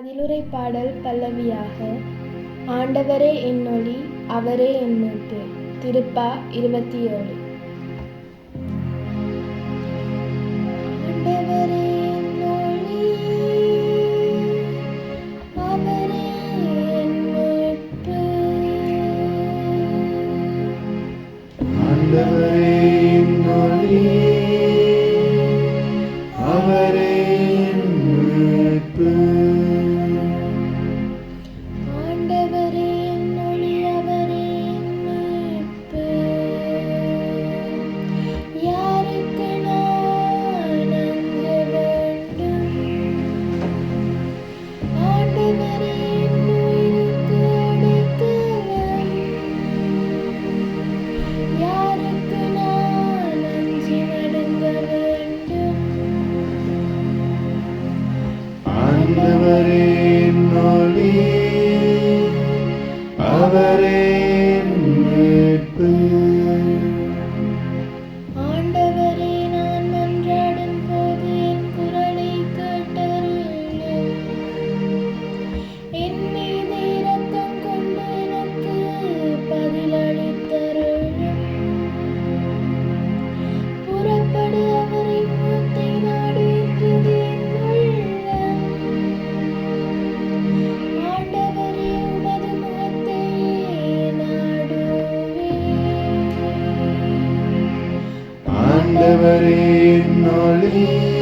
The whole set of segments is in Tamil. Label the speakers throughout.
Speaker 1: பதிலுரை பாடல் பல்லவியாக ஆண்டவரே என்னொளி அவரே என்னுட்டு திருப்பா இருபத்தி ஏழு ஆண்டவரே அவரே மீட்பு
Speaker 2: ஆண்டவரே நாளே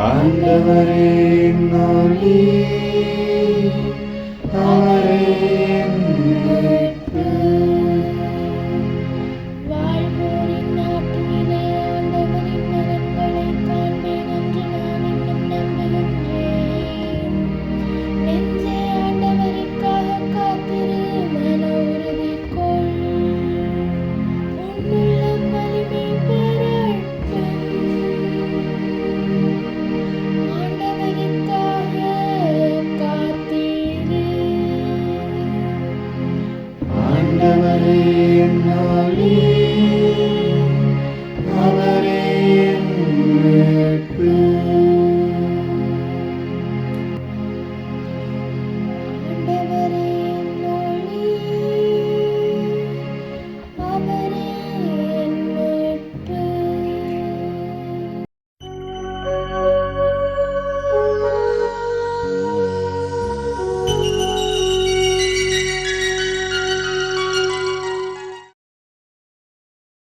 Speaker 1: ஆண்டவரே நாளே அவரே